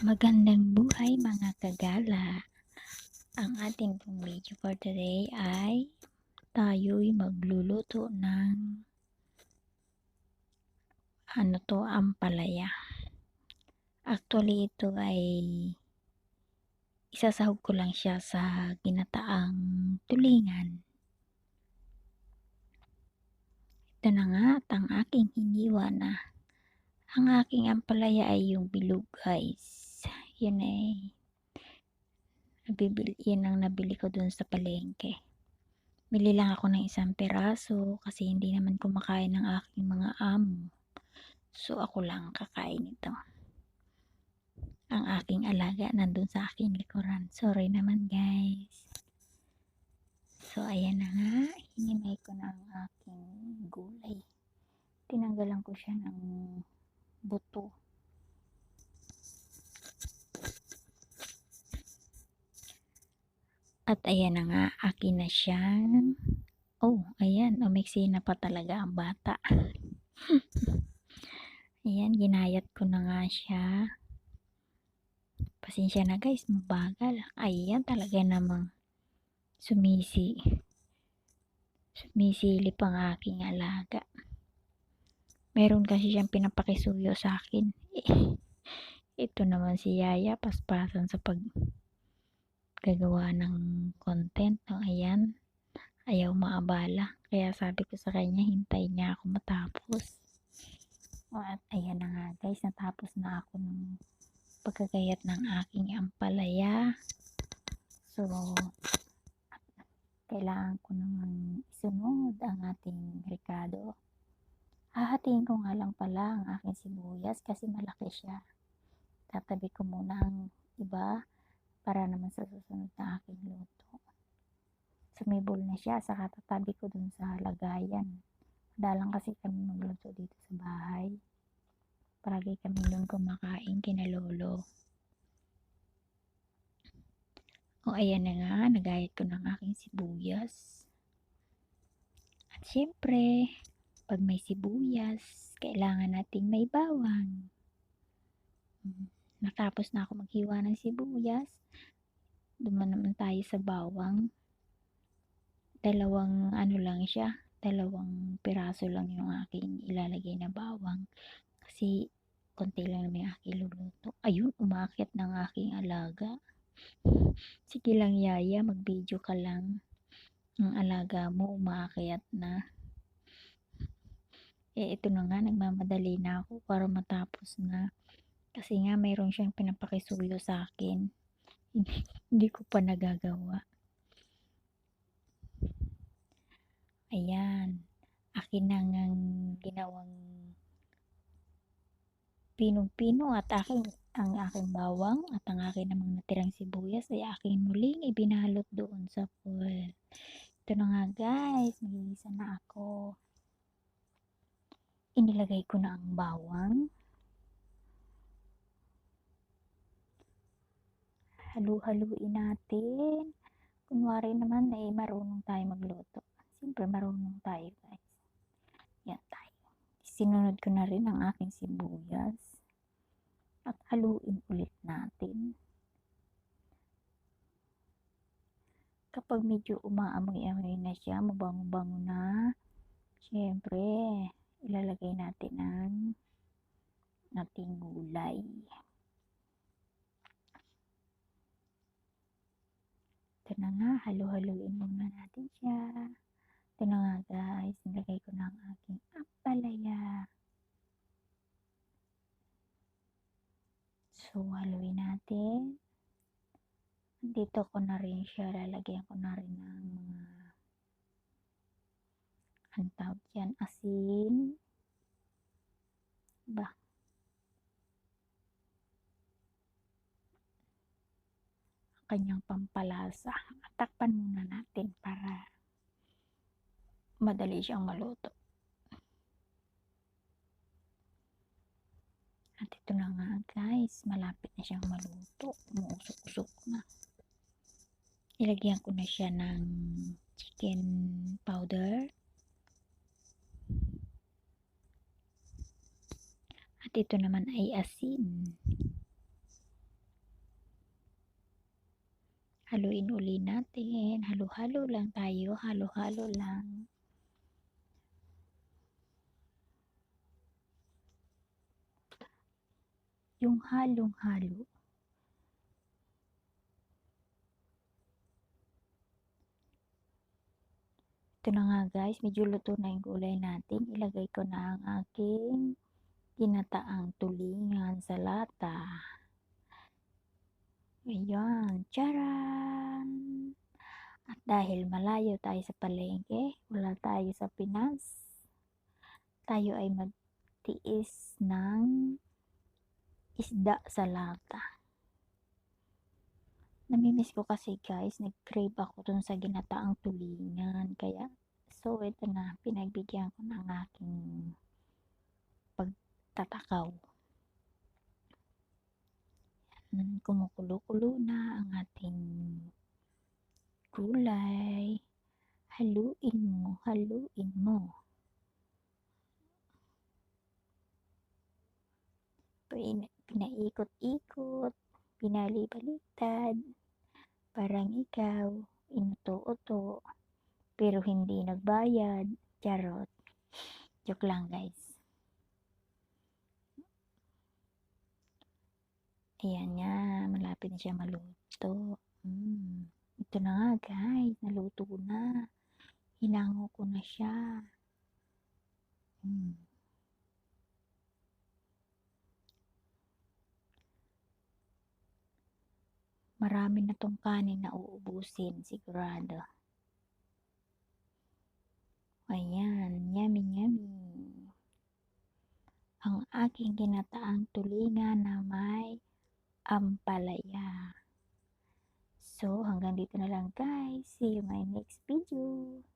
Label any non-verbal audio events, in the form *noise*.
Magandang buhay mga kagala. Ang ating pong video for today ay tayo'y magluluto ng ano to, ampalaya. Actually, ito ay isasahog ko lang siya sa ginataang tulingan. Ito na nga at ang aking hiniwa na. Ang aking ampalaya ay yung bilog guys. Yan ay nabibili, yan ang nabili ko dun sa palengke. Bili lang ako ng isang peraso kasi hindi naman kumakain ng aking mga amo. So ako lang kakain ito. Ang aking alaga nandun sa aking likuran. Sorry naman guys. So ayan na nga, hinimay ko na ang aking gulay. Tinanggalan ko siya ng buto. At ayan na nga, akin na siyang Oh, ayan, umiksi na pa talaga ang bata. *laughs* ayan, ginayat ko na nga siya. Pasensya na guys, mabagal. Ayan, talaga namang sumisi. Sumisilip ang aking alaga. Meron kasi siyang pinapakisuyo sa akin. *laughs* Ito naman si Yaya, paspasan sa pag gagawa ng content. No? Ayan, ayaw maabala. Kaya sabi ko sa kanya, hintay niya ako matapos. O, at ayan na nga guys, natapos na ako ng pagkagayat ng aking ampalaya. So, kailangan ko naman isunod ang ating ricado. Hahatiin ko nga lang pala ang aking sibuyas kasi malaki siya. Tatabi ko muna ang iba para naman sa susunod na aking luto. Sumibol na siya, saka tatabi ko dun sa lagayan. Madalang kasi kami magluto dito sa bahay. Paragi kami dun kumakain kina lolo. O ayan na nga, nagayat ko ng aking sibuyas. At syempre, pag may sibuyas, kailangan nating may bawang. Natapos na ako maghiwa ng sibuyas, duman naman tayo sa bawang. Dalawang ano lang siya, dalawang piraso lang yung aking ilalagay na bawang. Kasi konti lang naman yung aking luluto. Ayun, umakit ng aking alaga. Sige lang yaya, mag-video ka lang. Ang alaga mo umakyat na. Eh, ito na nga, nagmamadali na ako para matapos na. Kasi nga, mayroon siyang pinapakisuyo sa akin. Hindi *laughs* ko pa nagagawa. Ayan. Akin na nga ginawang pinong-pino at aking ang aking bawang at ang aking namang natirang sibuyas ay aking muling ibinalot doon sa pool. Ito na nga guys, magigisa na ako. Inilagay ko na ang bawang. Halu-haluin natin. Kunwari naman ay marunong tayo magluto. Siyempre marunong tayo guys. Yan tayo. Sinunod ko na rin ang aking sibuyas. At haluin ulit natin. Kapag medyo umaamoy-amoy na siya, mabango-bango na, syempre, ilalagay natin ang ating gulay. Ito na nga, halu-haluin muna natin siya. Ito na nga guys, nilagay ko na ang aking ampalaya. So, haluin natin. Dito ko na rin siya, lalagyan ko na rin ng mga ang tawag yan, asin. Ba? Kanyang pampalasa. Takpan muna natin para madali siyang maluto. At ito na nga guys, malapit na siyang maluto. Umuusok-usok na. Ilagyan ko na siya ng chicken powder. At ito naman ay asin. Haluin uli natin, halo-halo lang tayo, halo-halo lang. Yung halong-halo. Ito na nga guys, medyo luto na yung gulay natin. Ilagay ko na ang aking ginataang tulingan sa lata. Ayan, charan! At dahil malayo tayo sa palengke, wala tayo sa Pinas, tayo ay magtiis ng isda sa lata. Namimiss ko kasi guys, nag-crave ako dun sa ginataang tulingan. Kaya, so ito na, pinagbigyan ko ng aking pagtatakaw. Yan, kumukulo-kulo na ang ating gulay. Haluin mo, haluin mo. Pina- Pinaikot-ikot, pinalibaliktad. Parang ikaw, inuto-uto, pero hindi nagbayad. Charot. Joke lang guys. Ayan nga, malapit na siya maluto. Mm. Ito na nga guys, naluto na. Hinango ko na siya. Mm. Marami na tong kanin na uubusin, sigurado. Ayan, yummy yummy. Ang aking ginataang tulingan na may ampalaya. So, hanggang dito na lang guys. See you my next video.